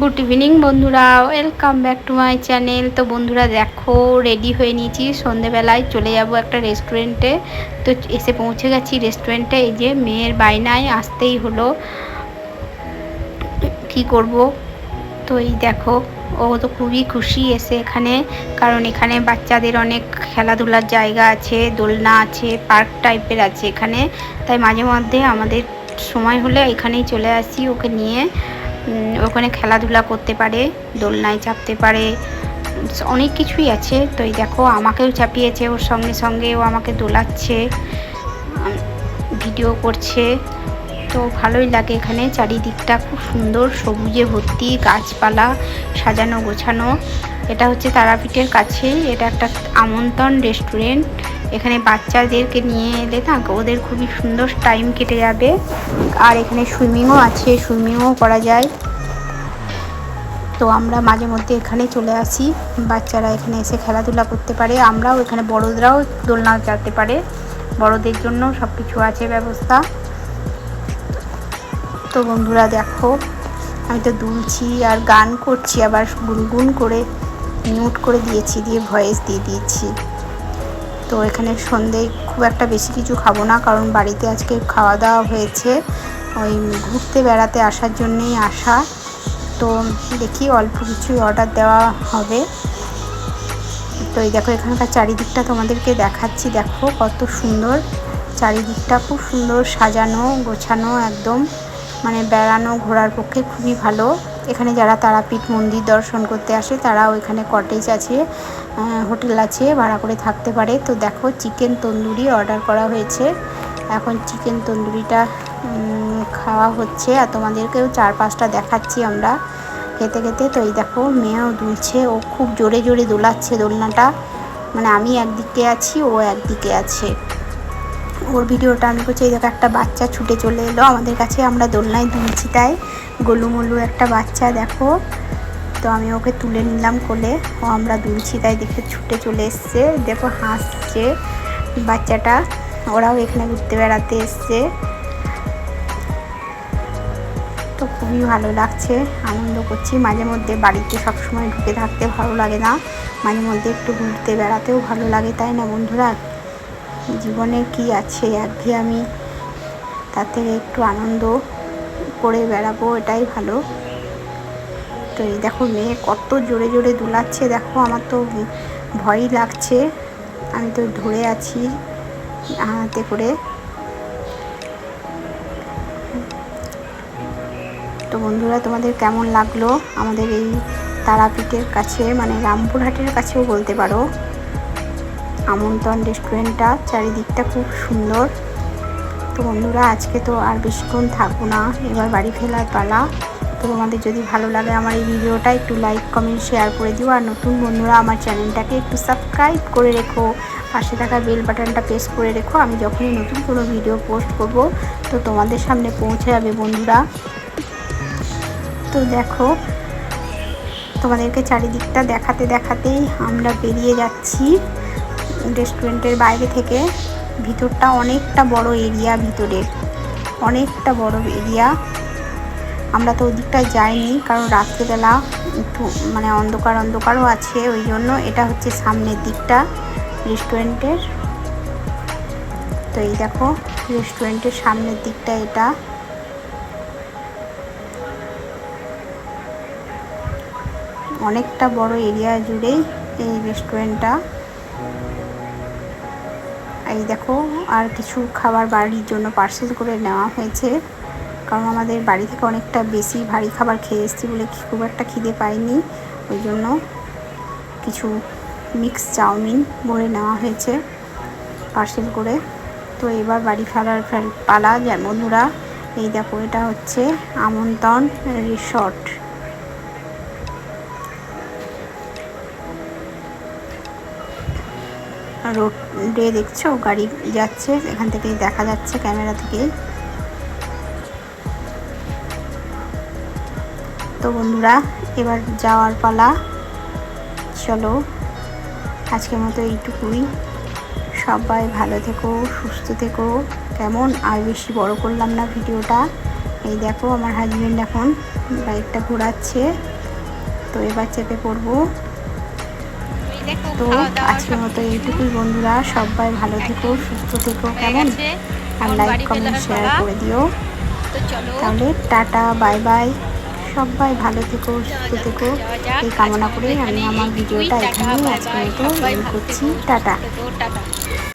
Good evening বন্ধুরা। Welcome back to my channel তো বন্ধুরা, দেখো রেডি হয়ে নিয়েছি। সন্ধেবেলায় চলে যাব একটা রেস্টুরেন্টে তো এসে পৌঁছে গেছি রেস্টুরেন্টে এই যে মেয়ের বায়নায় আসতেই হলো। কি করব? তো এই দেখো, ও তো খুবই খুশি এসে এখানে। কারণ এখানে বাচ্চাদের অনেক খেলাধুলার জায়গা আছে, দোলনা আছে পার্ক টাইপের আছে এখানে। তাই মাঝে মধ্যে আমাদের সময় হলে এখানেই চলে আসি ওকে নিয়ে। ওখানে খেলাধুলা করতে পারে, দোলনায় চাপতে পারে, অনেক কিছুই আছে। তো এই দেখো, আমাকেও চাপিয়েছে, ওর সঙ্গে সঙ্গে ও আমাকে দোলাচ্ছে, ভিডিও করছে। তো ভালোই লাগে এখানে, চারিদিকটা খুব সুন্দর, সবুজে ভর্তি, গাছপালা সাজানো গোছানো। এটা হচ্ছে তারাপীঠের কাছে, এটা একটা আমন্ত্রণ রেস্টুরেন্ট। এখানে বাচ্চাদেরকে নিয়ে এলে না, ওদের খুবই সুন্দর টাইম কেটে যাবে। আর এখানে সুইমিংও আছে সুইমিংও করা যায়। তো আমরা মাঝে মধ্যে এখানে চলে আসি। বাচ্চারা এখানে এসে খেলাধুলা করতে পারে। আমরাও এখানে বড়োদরাও দোলনা চালাতে পারে। বড়দের জন্য সব কিছু আছে ব্যবস্থা। তো বন্ধুরা দেখো, আমি তো দুলছি আর গান করছি, আবার গুনগুন করে মিউট করে দিয়েছি, দিয়ে ভয়েস দিয়ে দিয়েছি। তো এখানে সন্ধে খুব একটা বেশি কিছু খাব না, কারণ বাড়িতে আজকে খাওয়া দাওয়া হয়েছে। ওই ঘুরতে বেড়াতে আসার জন্যেই আসা। তো দেখি অল্প কিছুই অর্ডার দেওয়া হবে। তো এই দেখো এখানকার চারিদিকটা তোমাদেরকে দেখাচ্ছি। দেখো কত সুন্দর। চারিদিকটা খুব সুন্দর সাজানো, গোছানো একদম। মানে বেড়ানো, ঘোরার পক্ষে খুবই ভালো। এখানে যারা তারাপীঠ মন্দির দর্শন করতে আসে তারা ওইখানে কটেজ আছে। হোটেল আছে, ভাড়া করে থাকতে পারে। তো দেখো, চিকেন তন্দুরি অর্ডার করা হয়েছে। এখন চিকেন তন্দুরিটা খাওয়া হচ্ছে। আর তোমাদেরকেও চার পাঁচটা দেখাচ্ছি আমরা খেতে খেতে। তো এই দেখো, মেয়েও দুলছে। ও খুব জোরে জোরে দোলাচ্ছে দোলনাটা। মানে আমি একদিকে আছি, ও একদিকে আছে। ওর ভিডিওটা আমি করছি এই দেখো, একটা বাচ্চা ছুটে চলে এলো। আমাদের কাছে আমরা দোলনায় দুলছি তাই। গোলুমলু একটা বাচ্চা, দেখো। তো আমি ওকে তুলে নিলাম কোলে। ও আমরা দুলছি, তাই দেখে ছুটে চলে এসছে। দেখো হাসছে বাচ্চাটা। ওরাও এখানে ঘুরতে বেড়াতে এসছে। তো খুবই ভালো লাগছে, আনন্দ করছি। মাঝে মধ্যে বাড়িতে সবসময় ঢুকে থাকতে ভালো লাগে না। মাঝে মধ্যে একটু ঘুরতে বেড়াতেও ভালো লাগে, তাই না বন্ধুরা? জীবনে কি আছে? একঘে আমি তার থেকে একটু আনন্দ করে বেড়াবো, এটাই ভালো। তো এই দেখো মেয়ে কত জোরে জোরে দুলাচ্ছে, দেখো আমার তো ভয়ই লাগছে। আমি তো ধরে আছি হাতে করে। তো বন্ধুরা, তোমাদের কেমন লাগল আমাদের এই তারাপীঠের কাছে? মানে রামপুরহাটের কাছেও বলতে পারো। আমন্ত্রণ রেস্টুরেন্টটা, চারিদিকটা খুব সুন্দর। তো বন্ধুরা, আজকে তো আর বেশিক্ষণ থাকব না। এবার বাড়ি ফেলার পালা। তোমাদের যদি ভালো লাগে আমার এই ভিডিওটা, একটু লাইক কমেন্ট শেয়ার করে দিও। আর নতুন বন্ধুরা, আমার চ্যানেলটাকে একটু সাবস্ক্রাইব করে রেখো। পাশে থাকা বেল বাটনটা প্রেস করে রেখো। আমি যখনই নতুন কোনো ভিডিও পোস্ট করব, তো তোমাদের সামনে পৌঁছে যাবে বন্ধুরা। তো দেখো, তোমাদেরকে চারিদিকটা দেখাতে দেখাতেই আমরা বেরিয়ে যাচ্ছি রেস্টুরেন্টের বাইরে থেকে। ভিতরটা অনেকটা বড় এরিয়া ভিতরের অনেকটা বড় এরিয়া আমরা তো ওই যাইনি, কারণ রাত্রেবেলা একটু মানে অন্ধকার অন্ধকারও আছে, ওই জন্য এটা হচ্ছে সামনের দিকটা রেস্টুরেন্টের। তো এই দেখো, রেস্টুরেন্টের সামনের দিকটা এটা। অনেকটা বড় এরিয়া জুড়েই এই রেস্টুরেন্টটা। এই দেখো, আর কিছু খাবার বাড়ির জন্য পার্সেল করে নেওয়া হয়েছে। কারণ আমাদের বাড়ি থেকে অনেকটা বেশি ভারী খাবার খেয়ে এসেছি বলে খুব একটা খিদে পাইনি। ওই জন্য কিছু মিক্স চাউমিন ভরে নেওয়া হয়েছে পার্সেল করে। তো এবার বাড়ি ফেরার পালা বন্ধুরা। এই দেখো, এটা হচ্ছে আমন্ত্রণ রিসর্ট রোডে দেখছ? গাড়ি যাচ্ছে, এখান থেকে দেখা যাচ্ছে ক্যামেরা থেকে তো বন্ধুরা এবার যাওয়ার পালা। চলো আজকের মতো এইটুকুই। সবাই ভালো থেকো সুস্থ থেকো। কেমন? আর বেশি বড় করলাম না ভিডিওটা। এই দেখো আমার হাজব্যান্ড এখন বাইকটা ঘোরাচ্ছে। তো এবার চেপে পড়ব। তো আজকের মতো এইটুকুই বন্ধুরা। সবাই ভালো থেকো সুস্থ থেকো। কেমন? আর লাইক কমেন্ট শেয়ার করে দিও। তাহলে টাটা বাই বাই সবাই ভালো থেকো, সুস্থ থেকো। এই কামনা করে আমি আমার ভিডিওটা এখানে ভালো করছি। টাটা।